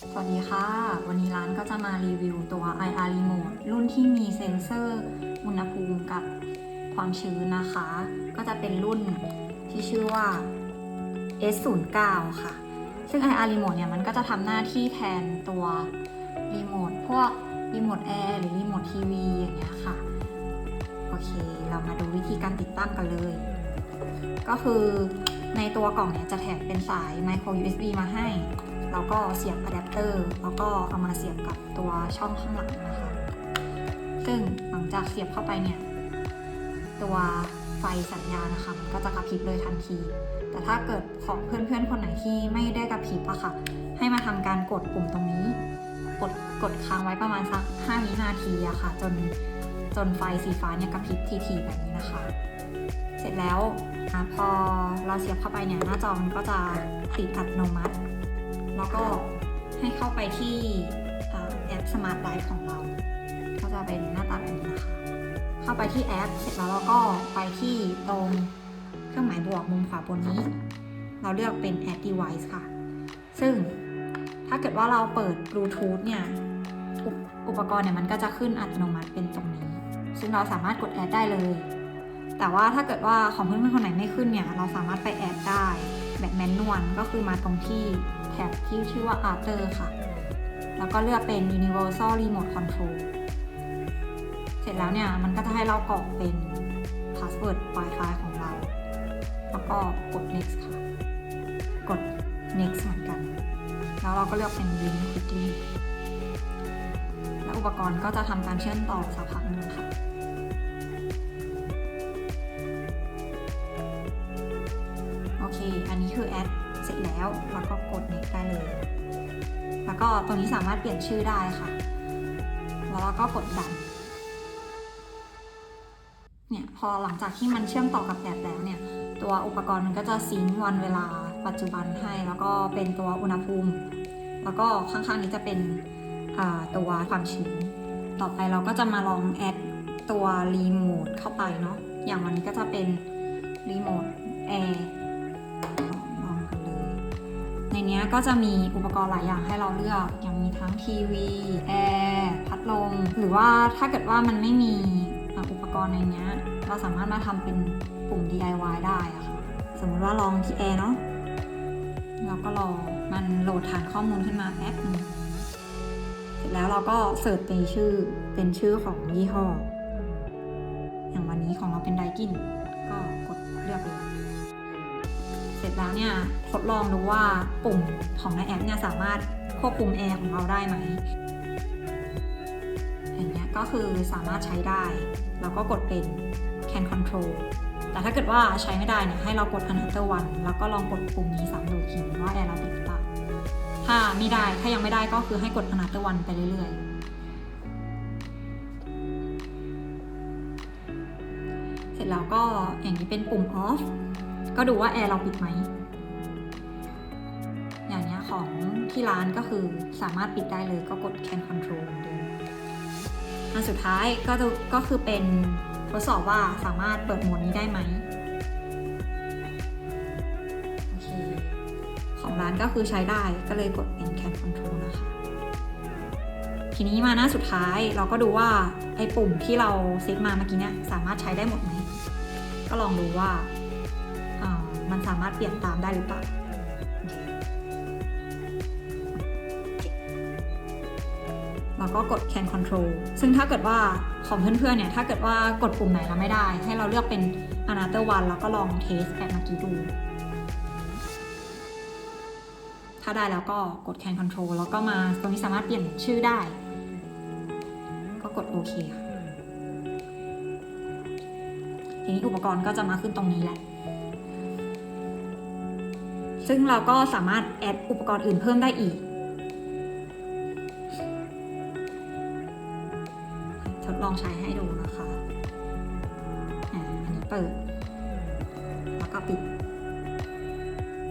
สวัสดีค่ะ วันนี้ร้านก็จะมารีวิวตัว IR Remote รุ่นที่มีเซ็นเซอร์อุณหภูมิกับความชื้นนะคะ ก็จะเป็นรุ่นที่ชื่อว่า S09 ค่ะ ซึ่ง IR Remote เนี่ยมันก็จะทำหน้าที่แทนตัวรีโมทพวกรีโมทแอร์หรือรีโมททีวีอย่างเงี้ยค่ะ โอเค เรามาดูวิธีการติดตั้งกันเลย ก็คือในตัวกล่องเนี่ยจะแถมเป็นสาย micro USB มาให้ แล้วก็เสียบอะแดปเตอร์แล้วก็เอามาเสียบกับตัวช่องข้างหลังนะคะ ซึ่งหลังจากเสียบเข้าไปเนี่ยตัวไฟสัญญาณนะคะมันก็จะกระพริบเลยทันที แต่ถ้าเกิดของเพื่อนๆ คนไหนที่ไม่ได้กระพริบอะค่ะ ให้มาทำการกดปุ่มตรงนี้ กดกดค้างไว้ประมาณสัก 5 วินาทีอะค่ะ จนจนไฟสีฟ้าเนี่ยกระพริบทีๆแบบนี้นะคะ เสร็จแล้วพอเราเสียบเข้าไปเนี่ยหน้าจอมันก็จะติดอัตโนมัติ แล้วก็ให้เข้าไปที่แอป Smart Life ของเรา ก็จะเป็นหน้าตาแบบนี้นะคะ เข้าไปที่แอปเสร็จแล้วเราก็ไปที่ตรงเครื่องหมายบวกมุมขวาบนนี้ เราเลือกเป็น Add Device ค่ะ ซึ่งถ้าเกิดว่าเราเปิด Bluetooth เนี่ย อุปอุปกรณ์เนี่ยมันก็จะขึ้นอัตโนมัติเป็นตรงนี้ ซึ่งเราสามารถกดแอดได้เลย แต่ว่าถ้าเกิดว่าของเพื่อนๆคนไหนไม่ขึ้นเนี่ย เราสามารถไปแอดได้แบบแมนนวลก็คือมาตรงที่ แท็บที่ชื่อว่า After ค่ะ แล้วก็เลือกเป็น Universal Remote Control เสร็จแล้วเนี่ยมันก็จะให้เรากรอกเป็น Password Wi-Fi ของเรา แล้วก็กด next ค่ะ กด next เหมือนกัน แล้วเราก็เลือกเป็น Link Quickly แล้วอุปกรณ์ก็จะทำการเชื่อมต่อสักพักหนึ่งค่ะโอเค อันนี้คือแอด เสร็จแล้วแล้วก็กด next ได้เลย แล้วก็ตรงนี้สามารถเปลี่ยนชื่อได้ค่ะ แล้วเราก็กดดัน เนี่ยพอหลังจากที่มันเชื่อมต่อกับแอปแล้วเนี่ย ตัวอุปกรณ์มันก็จะซิงค์วันเวลาปัจจุบันให้ แล้วก็เป็นตัวอุณหภูมิ แล้วก็ข้างๆนี้จะเป็นตัวความชื้น ต่อไปเราก็จะมาลองแอดตัวรีโมทเข้าไปเนาะ อย่างวันนี้ก็จะเป็น นี้ก็จะมีอุปกรณ์หลายอย่างให้เราเลือก อย่างมีทั้งทีวีแอร์พัดลม หรือว่าถ้าเกิดว่ามันไม่มีอุปกรณ์ในนี้เราสามารถมาทำเป็นปุ่ม DIY ได้อะค่ะ สมมติว่าลองที่แอร์เนาะเราก็รอมันโหลดฐานข้อมูลขึ้นมาแป๊บนึงเสร็จแล้วเราก็เสิร์ชเป็นชื่อเป็นชื่อของยี่ห้อ อย่างวันนี้ของเราเป็นไดกินก็กดเลือกเลย เสร็จแล้วเนี่ยทดลองดูว่าปุ่มของในแอปเนี่ยสามารถควบคุมแอร์ของเราได้ไหมอย่างเงี้ยก็คือสามารถใช้ได้เราก็กดเป็น can control แต่ถ้าเกิดว่าใช้ไม่ได้เนี่ยให้เรากด another one แล้วก็ลองกดปุ่มนี้ซ้ำดูอีกทีว่าแอร์เราติดหรือเปล่าถ้าไม่ได้ถ้ายังไม่ได้ก็คือให้กด another one ไปเรื่อยๆ เสร็จแล้วก็อย่างนี้เป็นปุ่ม off ก็ดูว่าแอร์เราปิดไหม อย่างนี้ของที่ร้านก็คือสามารถปิดได้เลยก็กด can control เหมือนเดิมอันสุดท้ายก็จะก็คือเป็นทดสอบว่าสามารถเปิดโหมดนี้ได้ไหมโอเคของร้านก็คือใช้ได้ก็เลยกดเป็น can control นะคะ ทีนี้มาหน้าสุดท้ายเราก็ดูว่าไอ้ปุ่มที่เราเซตมาเมื่อกี้เนี่ยสามารถใช้ได้หมดไหม ก็ลองดูว่า มันสามารถเปลี่ยนตามได้หรือเปล่าแล้วก็กด can control ซึ่งถ้าเกิดว่าของเพื่อนๆ เนี่ย ถ้าเกิดว่ากดปุ่มไหนแล้วไม่ได้ ให้เราเลือกเป็น another one แล้วก็ลอง test แบบเมื่อกี้ดู ถ้าได้แล้วก็กด can control แล้วก็มาตรงนี้สามารถเปลี่ยนชื่อได้ ก็กดโอเคค่ะ ทีนี้อุปกรณ์ก็จะมาขึ้นตรงนี้แหละ ซึ่งเราก็สามารถแอดอุปกรณ์อื่นเพิ่มได้อีกทดลองใช้ให้ดูนะคะอ่าอันนี้เปิด แล้วก็ปิด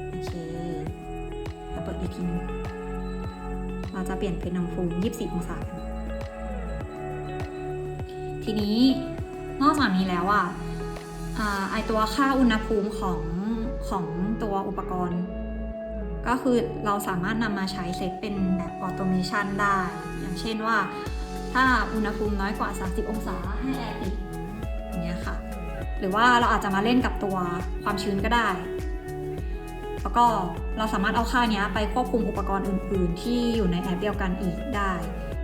โอเคแล้วเปิดอีกทีนึงเราจะเปลี่ยนเป็นอุณหภูมิ24 องศาทีนี้นอกจากนี้แล้วอะอาไอตัวค่าอุณหภูมิของ ของตัวอุปกรณ์ ก็คือเราสามารถนำมาใช้เซตเป็นแบบออโตเมชันได้ อย่างเช่นว่าถ้าอุณหภูมิน้อยกว่า 30 องศาให้แอร์ปิดอย่างเงี้ยค่ะ หรือว่าเราอาจจะมาเล่นกับตัวความชื้นก็ได้ แล้วก็เราสามารถเอาค่าเนี้ยไปควบคุมอุปกรณ์อื่น ๆ ที่อยู่ในแอปเดียวกันอีกได้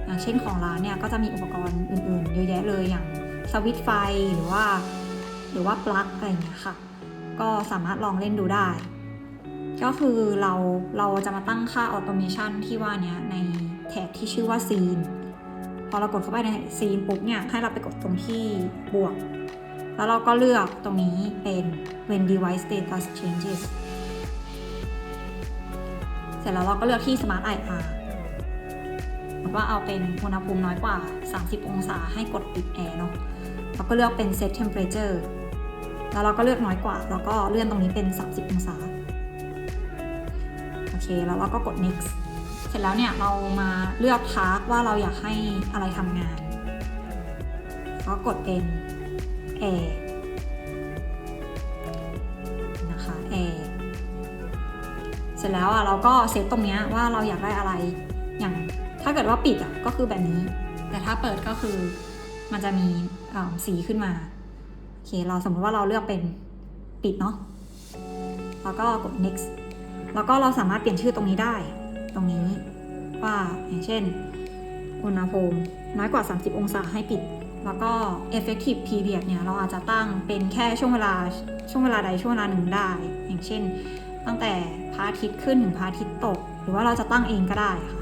อย่างเช่นของร้านเนี่ยก็จะมีอุปกรณ์อื่น ๆ เยอะแยะเลยอย่างสวิตช์ไฟหรือว่า หรือว่าปลั๊กอะไรอย่างเงี้ยค่ะ ก็สามารถลองเล่นดูได้ ก็คือเราเราจะมาตั้งค่าออโตเมชันที่ว่านี้ในแท็กที่ชื่อว่าซีนพอเรากดเข้าไปในซีนปุ๊บเนี่ยให้เราไปกดตรงที่บวก แล้วเราก็เลือกตรงนี้เป็น when device status changes เสร็จแล้วเราก็เลือกที่ smart IR ว่าเอาเป็นอุณหภูมิน้อยกว่า 30 องศาให้กดปิดแอร์เนาะเราก็เลือกเป็น set temperature แล้วเราก็เลือกน้อยกว่า แล้วก็เลื่อนตรงนี้เป็น 30 องศา โอเค แล้วเราก็กด next เสร็จแล้วเนี่ยเรามาเลือกทาร์กว่าเราอยากให้อะไรทำงาน ก็กดเป็น air นะคะ air เสร็จแล้วอะเราก็เซตตรงเนี้ยว่าเราอยากได้อะไร อย่างถ้าเกิดว่าปิดอะก็คือแบบนี้ แต่ถ้าเปิดก็คือมันจะมีสีขึ้นมา อเค เราสมมติว่าเราเลือกเป็นปิดเนาะ แล้วก็กด next แล้วก็เราสามารถเปลี่ยนชื่อตรงนี้ได้ ตรงนี้ว่าอย่างเช่น อุณหภูมิน้อยกว่า 30 องศาให้ปิด แล้วก็ effective period เนี่ย เราอาจจะตั้งเป็นแค่ช่วงเวลาช่วงเวลาใดช่วงเวลาหนึ่งได้ อย่างเช่น ตั้งแต่พระอาทิตย์ขึ้นถึงพระอาทิตย์ตก หรือว่าเราจะตั้งเองก็ได้ค่ะ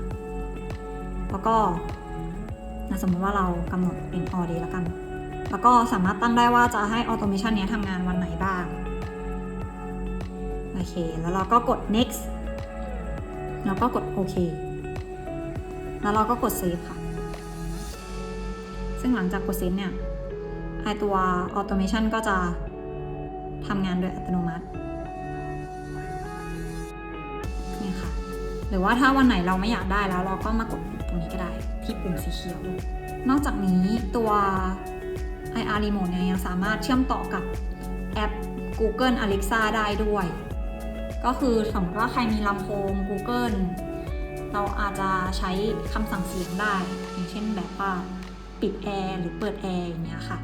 แล้วก็สมมติว่าเรากำหนดเป็น all day แล้วกัน แล้วก็สามารถตั้งได้ว่าจะให้ automation เนี้ทำงานวันไหนบ้าง โอเค แล้วเราก็กด next แล้วก็กดโอเค แล้วเราก็กด save ค่ะ ซึ่งหลังจากกด save เนี่ยไอตัว automation ก็จะทำงานโดยอัตโนมัติเนี่ยค่ะ หรือว่าถ้าวันไหนเราไม่อยากได้แล้ว เราก็มากดตรงนี้ก็ได้ ที่ปุ่มสีเขียว นอกจากนี้ตัว IR Remote เนี่ยยังสามารถเชื่อมต่อกับแอป Google Alexa ได้ด้วย ก็คือสมมติว่าใครมีลำโพง Google เราอาจจะใช้คำสั่งเสียงได้ อย่างเช่นแบบว่าปิดแอร์หรือเปิดแอร์อย่างเงี้ยค่ะ